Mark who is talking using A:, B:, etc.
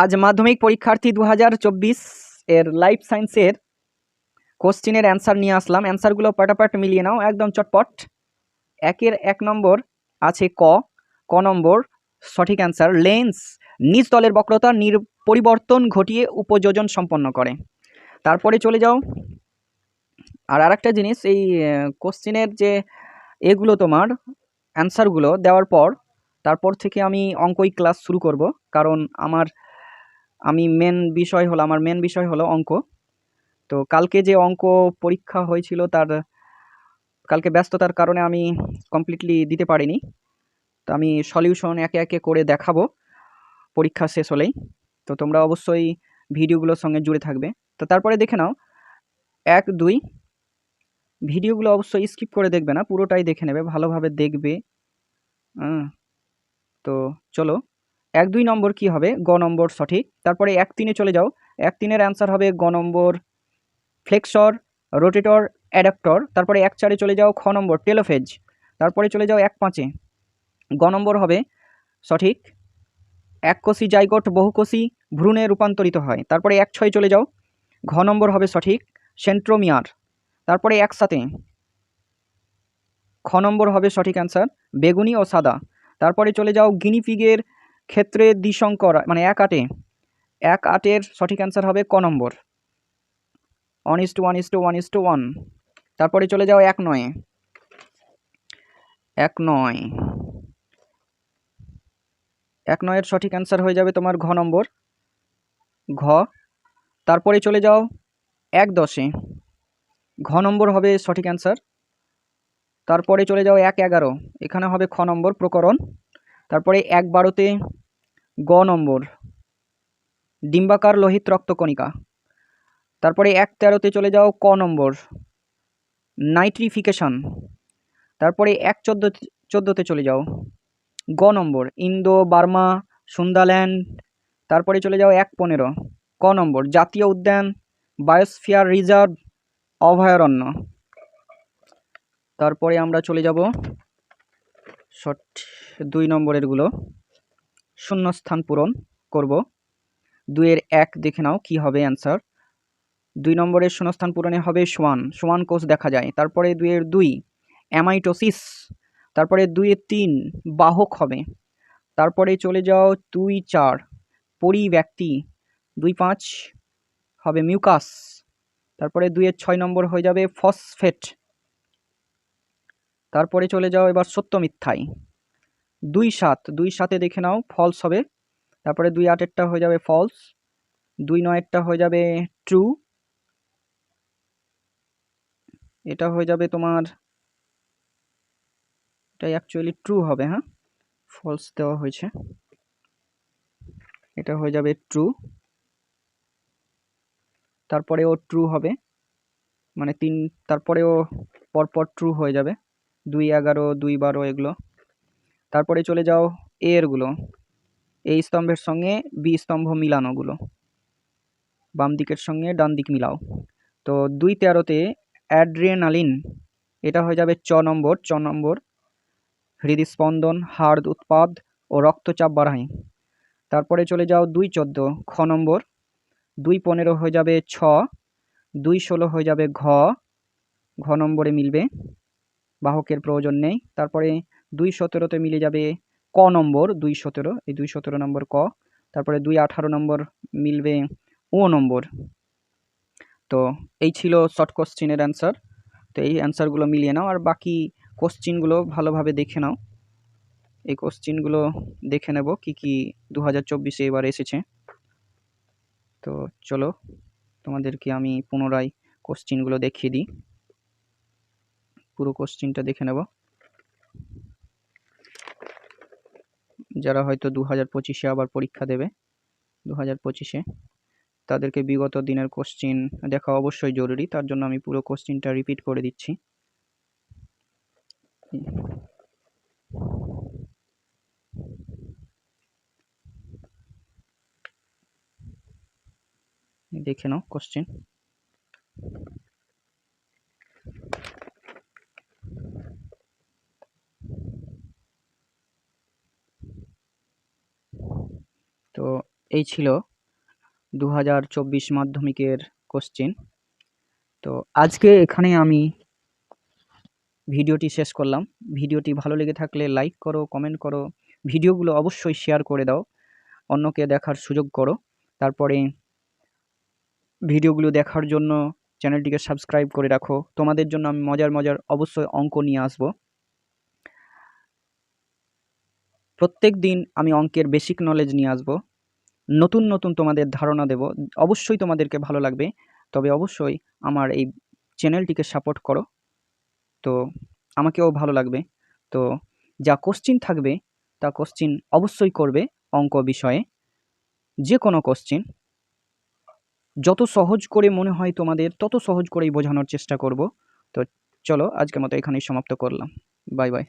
A: আজ মাধ্যমিক পরীক্ষার্থী দু হাজার চব্বিশ এর লাইফ সায়েন্সের কোশ্চেনের অ্যান্সার নিয়ে আসলাম। অ্যান্সারগুলো পাটাপাট মিলিয়ে নাও, একদম চটপট। একের এক নম্বর আছে ক। ক নম্বর, সঠিক অ্যান্সার লেন্স নিজ তলের বক্রতা নির পরিবর্তন ঘটিয়ে উপযোজন সম্পন্ন করে। তারপরে চলে যাও। আর আরেকটা জিনিস, এই কোশ্চেনের যে এগুলো তোমার অ্যান্সারগুলো দেওয়ার পর, তারপর থেকে আমি অঙ্কই ক্লাস শুরু করব। কারণ আমার আমি মেন বিষয় হলো, আমার মেন বিষয় হলো অঙ্ক। তো কালকে যে অঙ্ক পরীক্ষা হয়েছিল তার, কালকে ব্যস্ততার কারণে আমি কমপ্লিটলি দিতে পারিনি। তো আমি সলিউশন একে একে করে দেখাবো, পরীক্ষা শেষ হলেই। তো তোমরা অবশ্যই ভিডিওগুলোর সঙ্গে জুড়ে থাকবে। তো তারপরে দেখে নাও, এক, দুই, ভিডিওগুলো অবশ্যই স্কিপ করে দেখবে না, পুরোটাই দেখে নেবে, ভালোভাবে দেখবে। তো চলো। এক দুই নম্বর কি হবে? গ নম্বর সঠিক। তারপরে এক তিনে চলে যাও। এক তিনের অ্যান্সার হবে গ নম্বর ফ্লেক্সর রোটেটর অ্যাডাপ্টর তারপরে এক চারে চলে যাও খ নম্বর টেলোফেজ তারপরে চলে যাও এক পাঁচে। গ নম্বর হবে সঠিক। এককোষী জাইগোট বহুকোষী ভ্রূণে রূপান্তরিত হয়। তারপরে এক ছয় চলে যাও। ঘ নম্বর হবে সঠিক। সেন্ট্রোমিয়ার তারপরে একসাথে খ নম্বর হবে সঠিক অ্যান্সার বেগুনি ও সাদা। তারপরে চলে যাও গিনিপিগের ক্ষেত্রে দ্বিশঙ্কর মানে এক আটে। এক আটের সঠিক অ্যান্সার হবে ক নম্বর। One is two one is two one is two one তারপরে চলে যাও এক নয়। এক নয়। এক নয়ের সঠিক অ্যান্সার হয়ে যাবে তোমার ঘ নম্বর। ঘ। তারপরে চলে যাও এক দশে। ঘ নম্বর হবে সঠিক অ্যান্সার তারপরে চলে যাও এক এগারো। এখানে হবে খ নম্বর প্রকরণ। তারপরে এক বারোতে গ নম্বর, ডিম্বাকার লোহিত রক্তকণিকা। তারপরে এক তেরোতে চলে যাও ক নম্বর, নাইট্রিফিকেশন। তারপরে এক চোদ্দ, চোদ্দোতে চলে যাও গ নম্বর, ইন্দো, বার্মা, সুন্দাল্যান্ড। তারপরে চলে যাও এক পনেরো, ক নম্বর, জাতীয় উদ্যান, বায়োস্ফিয়ার রিজার্ভ, অভয়ারণ্য। তারপরে আমরা চলে যাব শর্ট দুই নম্বরেরগুলো। শূন্যস্থান পূরণ করব। দুইয়ের এক দেখে নাও কি হবে অ্যান্সার দুই নম্বরের শূন্যস্থান পূরণে হবে সোয়ান। সোয়ান কোষ দেখা যায়। তারপরে দুইয়ের দুই অ্যামাইটোসিস তারপরে দুইয়ের তিন, বাহক হবে। তারপরে চলে যাও দুই চার, পরিব্যক্তি। দুই পাঁচ হবে মিউকাস তারপরে দুইয়ের ছয় নম্বর হয়ে যাবে ফসফেট তারপরে চলে যাও এবার সত্য মিথ্যায় দুই সাত, দুই সাতে দেখে নাও ফলস হবে। তারপরে দুই আটেরটা হয়ে যাবে ফলস দুই নয়েরটা হয়ে যাবে ট্রু এটা হয়ে যাবে তোমার, এটা অ্যাকচুয়ালি ট্রু হবে হ্যাঁ? ফলস দেওয়া হয়েছে। এটা হয়ে যাবে ট্রু তারপরেও ট্রু হবে। মানে তিন, তারপরেও পরপর ট্রু হয়ে যাবে। দুই এগারো, দুই বারো এগুলো। তারপরে চলে যাও এরগুলো এই স্তম্ভের সঙ্গে বি স্তম্ভ মিলানোগুলো বাম দিকের সঙ্গে ডান দিক মিলাও। তো দুই তেরোতে অ্যাড্রিনালিন, এটা হয়ে যাবে চ নম্বর চ নম্বর। হৃদস্পন্দন, হাড় উৎপাদ ও রক্তচাপ বাড়ায় তারপরে চলে যাও দুই চোদ্দ, খ নম্বর। দুই পনেরো হয়ে যাবে ছ। দুই ষোলো হয়ে যাবে ঘ। ঘ নম্বরে মিলবে। বাহকের প্রয়োজন নেই। তারপরে দুই সতেরোতে মিলে যাবে ক নম্বর, দুই সতেরো, এই দুই সতেরো নম্বর ক। তারপরে দুই আঠারো নম্বর মিলবে ও নম্বর। তো এই ছিল শর্ট কোশ্চিনের অ্যান্সার তো এই অ্যান্সারগুলো মিলিয়ে নাও, আর বাকি কোশ্চিনগুলো ভালোভাবে দেখে নাও। এই কোশ্চিনগুলো দেখে নেব কি কি দু হাজার চব্বিশে এবার এসেছে। তো চলো তোমাদেরকে আমি পুনরায় কোশ্চিনগুলো দেখিয়ে দিই। পুরো কোশ্চিনটা দেখে নেব। যারা হয়তো দু হাজার পঁচিশে আবার পরীক্ষা দেবে দু হাজার পঁচিশে, তাদেরকে বিগত দিনের কোশ্চিন দেখা অবশ্যই জরুরি, তার জন্য আমি পুরো কোশ্চিনটা রিপিট করে দিচ্ছি। দেখে নাও কোশ্চেন তো এই ছিল দু হাজার চব্বিশ মাধ্যমিকের কোশ্চেন তো আজকে এখানে আমি ভিডিওটি শেষ করলাম। ভিডিওটি ভালো লেগে থাকলে লাইক করো কমেন্ট করো, ভিডিওগুলো অবশ্যই শেয়ার করে দাও, অন্যকে দেখার সুযোগ করো। তারপরে ভিডিওগুলো দেখার জন্য চ্যানেলটিকে সাবস্ক্রাইব করে রাখো। তোমাদের জন্য আমি মজার মজার অবশ্যই অঙ্ক নিয়ে আসব। প্রত্যেক দিন আমি অঙ্কের বেসিক নলেজ নিয়ে আসব। নতুন নতুন তোমাদের ধারণা দেব। অবশ্যই তোমাদেরকে ভালো লাগবে। তবে অবশ্যই আমার এই চ্যানেলটিকে সাপোর্ট করো। তো আমাকেও ভালো লাগবে। তো যা কোশ্চিন থাকবে, তা কোশ্চিন অবশ্যই করবে অঙ্ক বিষয়ে। যে কোনো কোশ্চিন যত সহজ করে মনে হয় তোমাদের, তত সহজ করেই বোঝানোর চেষ্টা করব। তো চলো আজকের মতো এখানেই সমাপ্ত করলাম। Bye bye